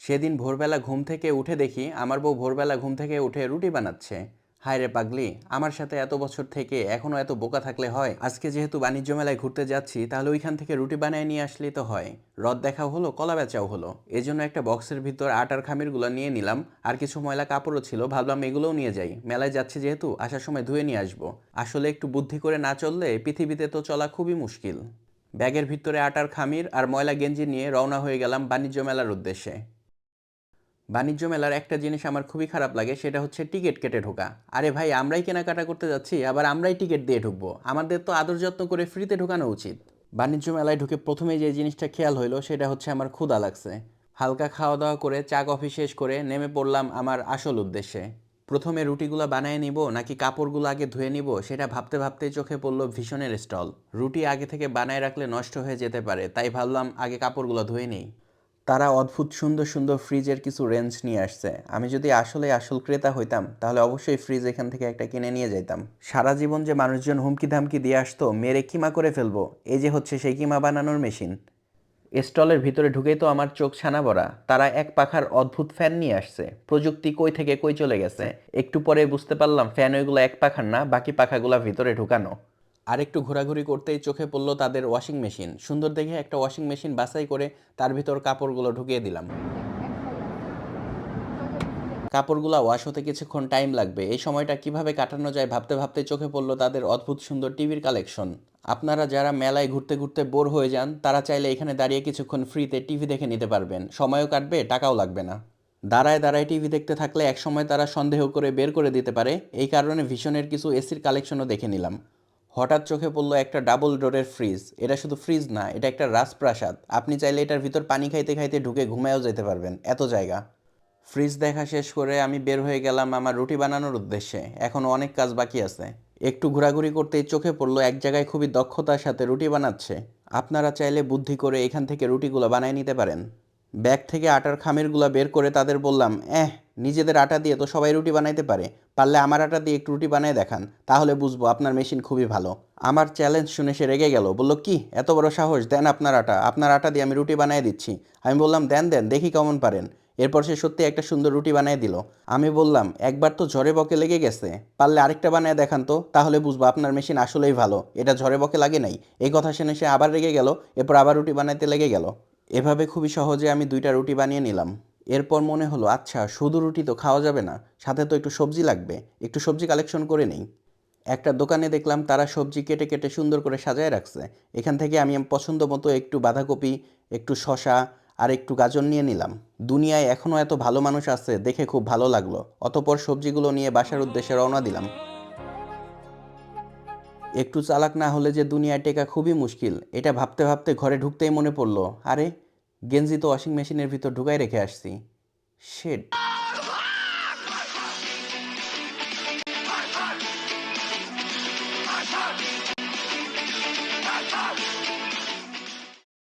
সেদিন ভোরবেলা ঘুম থেকে উঠে দেখি আমার বউ ভোরবেলা ঘুম থেকে উঠে রুটি বানাচ্ছে। হায় রে পাগলি, আমার সাথে এত বছর থেকে এখনও এত বোকা থাকলে হয়? আজকে যেহেতু বাণিজ্য মেলায় ঘুরতে যাচ্ছি, তাহলে ওইখান থেকে রুটি বানিয়ে নিয়ে আসলেই তো হয়। রদ দেখাও হলো, কলা বেচাও হলো। এই জন্য একটা বক্সের ভিতর আটার খামিরগুলো নিয়ে নিলাম, আর কিছু ময়লা কাপড়ও ছিল, ভাবলাম এগুলোও নিয়ে যাই। মেলায় যাচ্ছি যেহেতু, আসার সময় ধুয়ে নিয়ে আসব। আসলে একটু বুদ্ধি করে না চললে পৃথিবীতে তো চলা খুবই মুশকিল। ব্যাগের ভিতরে আটার খামির আর ময়লা গেঞ্জি নিয়ে রওনা হয়ে গেলাম বাণিজ্য মেলার উদ্দেশ্যে। বাণিজ্য মেলার একটা জিনিস আমার খুবই খারাপ লাগে, সেটা হচ্ছে টিকিট কেটে ঢোকা। আরে ভাই, আমরাই কেনাকাটা করতে যাচ্ছি, আবার আমরাই টিকিট দিয়ে ঢুকবো। আমাদের তো আদর যত্ন করে ফ্রিতে ঢোকানো উচিত। বাণিজ্য মেলায় ঢুকে প্রথমে যে জিনিসটা খেয়াল হইল, সেটা হচ্ছে আমার ক্ষুধা লাগছে। হালকা খাওয়া দাওয়া করে, চা কফি শেষ করে নেমে পড়লাম আমার আসল উদ্দেশ্যে। প্রথমে রুটিগুলো বানিয়ে নিব, নাকি কাপড়গুলো আগে ধুয়ে নিব, সেটা ভাবতে ভাবতেই চোখে পড়ল ভীষণের স্টল। রুটি আগে থেকে বানায় রাখলে নষ্ট হয়ে যেতে পারে, তাই ভাবলাম আগে কাপড়গুলো ধুয়ে নিই। তারা অদ্ভুত সুন্দর সুন্দর ফ্রিজের কিছু রেঞ্জ নিয়ে আসছে। আমি যদি আসলে আসল ক্রেতা হইতাম, তাহলে অবশ্যই ফ্রিজ এখান থেকে একটা কিনে নিয়ে যাইতাম। সারা জীবন যে মানুষজন হুমকি ধামকি দিয়ে আসতো, মেরে কিমা করে ফেলব? এই যে হচ্ছে সেই কিমা বানানোর মেশিন স্টলের ভিতরে ঢুকেই তো আমার চোখ ছানা ভরা তারা এক পাখার অদ্ভুত ফ্যান নিয়ে আসছে। প্রযুক্তি কই থেকে কই চলে গেছে? একটু পরে বুঝতে পারলাম ফ্যান ওইগুলো এক পাখার না, বাকি পাখাগুলো ভিতরে ঢুকানো। আর একটু ঘোরাঘুরি করতেই চোখে পড়ল তাদের ওয়াশিং মেশিন সুন্দর দেখে একটা ওয়াশিং মেশিন বাছাই করে তার ভিতর কাপড়গুলো ঢুকিয়ে দিলাম। কাপড়গুলো ওয়াশ হতে কিছুক্ষণ টাইম লাগবে। এই সময়টা কীভাবে কাটানো যায় ভাবতে ভাবতে চোখে পড়ল তাদের অদ্ভুত সুন্দর টিভির কালেকশন আপনারা যারা মেলায় ঘুরতে ঘুরতে বোর হয়ে যান, তারা চাইলে এখানে দাঁড়িয়ে কিছুক্ষণ ফ্রিতে টিভি দেখে নিতে পারবেন। সময়ও কাটবে, টাকাও লাগবে না। দাঁড়ায় দাঁড়ায় টিভি দেখতে থাকলে একসময় তারা সন্দেহ করে বের করে দিতে পারে। এই কারণে ভীষণের কিছু এসির কালেকশনও দেখে নিলাম। হঠাৎ চোখে পড়ল একটা ডাবল ডোরের ফ্রিজ এটা শুধু ফ্রিজ না, এটা একটা রাজপ্রাসাদ। আপনি চাইলে এটার ভিতর পানি খাইতে খাইতে ঢুকে ঘুমায়ও যেতে পারবেন। এত জায়গা। ফ্রিজ দেখা শেষ করে আমি বের হয়ে গেলাম আমার রুটি বানানোর উদ্দেশ্যে। এখনও অনেক কাজ বাকি আছে। একটু ঘোরাঘুরি করতেই চোখে পড়ল এক জায়গায় খুবই দক্ষতার সাথে রুটি বানাচ্ছে। আপনারা চাইলে বুদ্ধি করে এখান থেকে রুটিগুলো বানিয়ে নিতে পারেন। ব্যাগ থেকে আটার খামিরগুলো বের করে তাদের বললাম, এহ নিজেদের আটা দিয়ে তো সবাই রুটি বানাইতে পারে, পারলে আমার আটা দিয়ে একটু রুটি বানিয়ে দেখান, তাহলে বুঝব আপনার মেশিন খুবই ভালো। আমার চ্যালেঞ্জ শুনে সে রেগে গেল, বলল, কি, এত বড় সাহস, দেন আপনার আটা আপনার আটা দিয়ে আমি রুটি বানিয়ে দিচ্ছি। আমি বললাম, দেন দেন, দেখি কেমন পারেন। এরপর সে সত্যি একটা সুন্দর রুটি বানিয়ে দিল। আমি বললাম, একবার তো ঝড়ে বকে লেগে গেছে, পারলে আরেকটা বানিয়ে দেখান তো, তাহলে বুঝব আপনার মেশিন আসলেই ভালো, এটা ঝড়ে বকে লাগে নাই। এই কথা শুনে সে আবার রেগে গেল, এরপর আবার রুটি বানাইতে লেগে গেল। এভাবে খুবই সহজে আমি দুইটা রুটি বানিয়ে নিলাম। এরপর মনে হলো আচ্ছা শুধু রুটি তো খাওয়া যাবে না, সাথে তো একটু সবজি লাগবে, একটু সবজি কালেকশন করে নেই। একটা দোকানে দেখলাম তারা সবজি কেটে কেটে সুন্দর করে সাজায় রাখছে। এখান থেকে আমি পছন্দ মতো একটু বাঁধাকপি, একটু শশা আর একটু গাজর নিয়ে নিলাম। দুনিয়ায় এখনও এত ভালো মানুষ আছে, দেখে খুব ভালো লাগল। অতপর সবজিগুলো নিয়ে বাসার উদ্দেশ্যে রওনা দিলাম। একটু চালাক না হলে যে দুনিয়ায় টেকা খুবই মুশকিল, এটা ভাবতে ভাবতে ঘরে ঢুকতেই মনে পড়ল, আরে গেঞ্জি তো ওয়াশিং মেশিনের ভিতর ঢুকাই রেখে আসছি। শেড